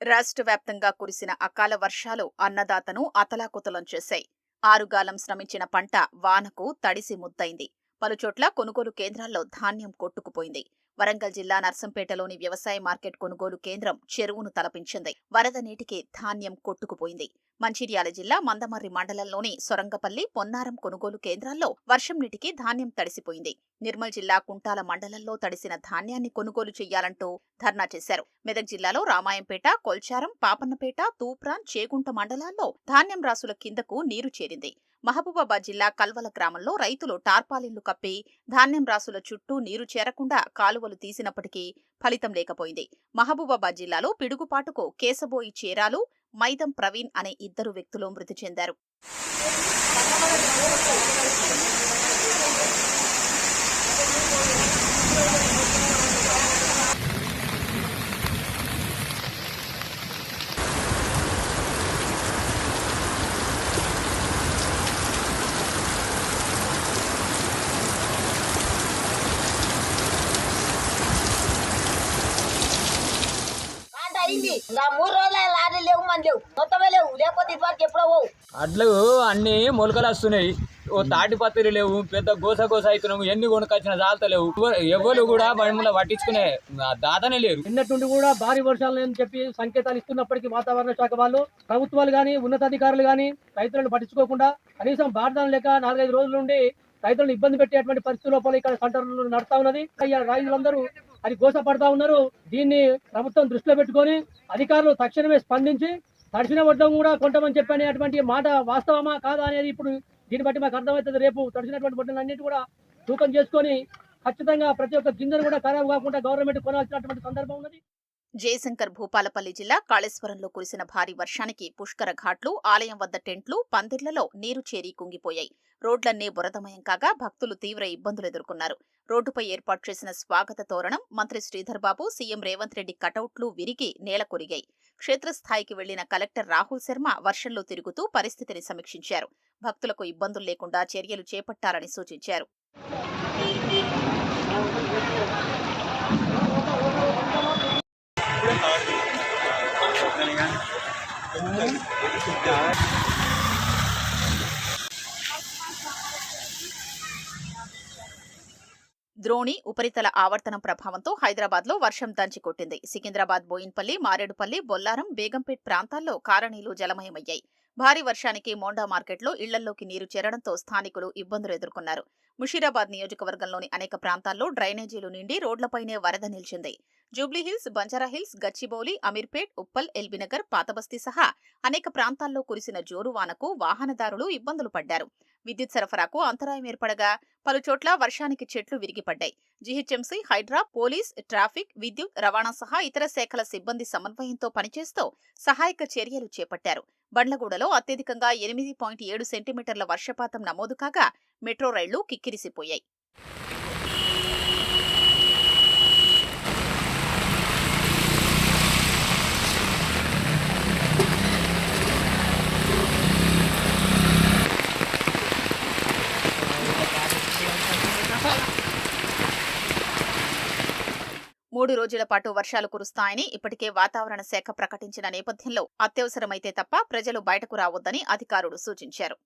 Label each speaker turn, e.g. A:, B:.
A: రాష్ట్ర వ్యాప్తంగా కురిసిన అకాల వర్షాలు అన్నదాతను అతలాకుతలం చేశాయి. ఆరుగాలం శ్రమించిన పంట వానకు తడిసి ముద్దైంది పలుచోట్ల కొనుగోలు కేంద్రాల్లో ధాన్యం కొట్టుకుపోయింది. వరంగల్ జిల్లా నర్సంపేటలోని వ్యవసాయ మార్కెట్ కొనుగోలు కేంద్రం చెరువును తలపించింది. వరద నీటికి ధాన్యం కొట్టుకుపోయింది. మంచిర్యాల జిల్లా మందమర్రి మండలంలోని సొరంగపల్లి పొన్నారం కొనుగోలు కేంద్రాల్లో వర్షం నీటికి ధాన్యం తడిసిపోయింది. నిర్మల్ జిల్లా కుంటాల మండలంలో తడిసిన ధాన్యాన్ని కొనుగోలు చేయాలంటూ ధర్నా చేశారు. మెదక్ జిల్లాలో రామాయంపేట కొల్చారం పాపన్నపేట తూప్రాన్ చేగుంట మండలాల్లో ధాన్యం రాసుల కిందకు నీరు చేరింది. మహబూబాబాద్ జిల్లా కల్వల గ్రామంలో రైతులు టార్పాలిన్లు కప్పి ధాన్యం రాసుల చుట్టూ నీరు చేరకుండా కాలువలు తీసినప్పటికీ ఫలితం లేకపోయింది. మహబూబాబాద్ జిల్లాలో పిడుగుపాటుకు కేశబోయి చేరాలు మైదం ప్రవీణ్ అనే ఇద్దరు వ్యక్తులు మృతి చెందారు.
B: అయింది. ఇంకా మూడు రోజులు లారీ లేవు మన లేవు. మొత్తమే లేవు. లేకపోతే ఇదివరకు ఎప్పుడో పోవు.
C: అడ్లు అన్ని మొలకలు వస్తున్నాయి ఓ తాటి పత్రి లేవు పెద్ద గోస గోస అవుతున్నాము ఎన్ని కొనుకొచ్చిన జాలతలేవు ఎవరు కూడా మమ్మల్ని పట్టించుకునే దాతనే లేరు.
D: నిన్నటి నుండి కూడా భారీ వర్షాలు అని చెప్పి సంకేతాలు ఇస్తున్నప్పటికీ వాతావరణ శాఖ వాళ్ళు ప్రభుత్వాలు కానీ ఉన్నతాధికారులు కానీ రైతులను పట్టించుకోకుండా కనీసం బాధలు లేక నాలుగైదు రోజుల నుండి రైతులను ఇబ్బంది పెట్టేటువంటి పరిస్థితి లోపల ఇక్కడ సెంటర్లు నడుస్తా ఉన్నది. రైతులందరూ అది గోసపడతా ఉన్నారు. దీన్ని ప్రభుత్వం దృష్టిలో పెట్టుకొని అధికారులు తక్షణమే స్పందించి తడిసిన వడ్డం కూడా కొంటామని చెప్పనేటువంటి మాట వాస్తవమా కాదా అనేది ఇప్పుడు దీన్ని బట్టి మాకు అర్థమవుతుంది. రేపు తడిసినటువంటి వడ్డలు అన్నిటి కూడా తూకం చేసుకొని ఖచ్చితంగా ప్రతి ఒక్క గింజను కూడా ఖరాబ్ కాకుండా గవర్నమెంట్ కొనాల్సినటువంటి సందర్భం ఉన్నది.
A: జయశంకర్ భూపాలపల్లి జిల్లా కాళేశ్వరంలో కురిసిన భారీ వర్షానికి పుష్కర ఘాట్లు ఆలయం వద్ద టెంట్లు పందిర్లలో నీరు చేరి కుంగిపోయాయి. రోడ్లన్నీ బురదమయం కాగా భక్తులు తీవ్ర ఇబ్బందులు ఎదుర్కొన్నారు రోడ్డుపై ఏర్పాటు చేసిన స్వాగత తోరణం మంత్రి శ్రీధర్ బాబు సీఎం రేవంత్ రెడ్డి కటౌట్లు విరిగి నేల కొరిగాయి. క్షేత్రస్థాయికి వెళ్ళిన కలెక్టర్ రాహుల్ శర్మ వర్షంలో తిరుగుతూ పరిస్థితిని సమీక్షించారు. భక్తులకు ఇబ్బందులు లేకుండా చర్యలు చేపట్టాలని సూచించారు. ద్రోణి ఉపరితల ఆవర్తనం ప్రభావంతో హైదరాబాద్లో వర్షం దంచి కొట్టింది. సికింద్రాబాద్ బోయిన్పల్లి మారేడుపల్లి బొల్లారం బేగంపేట్ ప్రాంతాల్లో కారణీలు జలమయమయ్యాయి. భారీ వర్షానికి మోండా మార్కెట్లో ఇళ్ళల్లోకి నీరు చేరడంతో స్థానికులు ఇబ్బందులు ఎదుర్కొన్నారు. ముషీరాబాద్ నియోజకవర్గంలోని అనేక ప్రాంతాల్లో డ్రైనేజీలు నిండి రోడ్లపైనే వరద నిలిచింది. జూబ్లీహిల్స్ బంజారాహిల్స్ గచ్చిబౌలి అమీర్పేట్ ఉప్పల్ ఎల్బీనగర్ పాతబస్తీ సహా అనేక ప్రాంతాల్లో కురిసిన జోరు వానకు వాహనదారులు ఇబ్బందులు పడ్డారు. విద్యుత్ సరఫరాకు అంతరాయం ఏర్పడగా పలుచోట్ల వర్షానికి చెట్లు విరిగిపడ్డాయి. జీహెచ్ఎంసీ హైడ్రా పోలీస్ ట్రాఫిక్ విద్యుత్ రవాణా సహా ఇతర శాఖల సిబ్బంది సమన్వయంతో పనిచేస్తూ సహాయక చర్యలు చేపట్టారు. బండ్లగూడలో అత్యధికంగా ఎనిమిది పాయింట్ ఏడు సెంటీమీటర్ల వర్షపాతం నమోదు కాగా మెట్రో రైళ్ళు కిక్కిరిసిపోయాయి. మూడు రోజుల పాటు వర్షాలు కురుస్తాయని ఇప్పటికే వాతావరణ శాఖ ప్రకటించిన నేపథ్యంలో అత్యవసరమైతే తప్ప ప్రజలు బయటకు రావద్దని అధికారులు సూచించారు.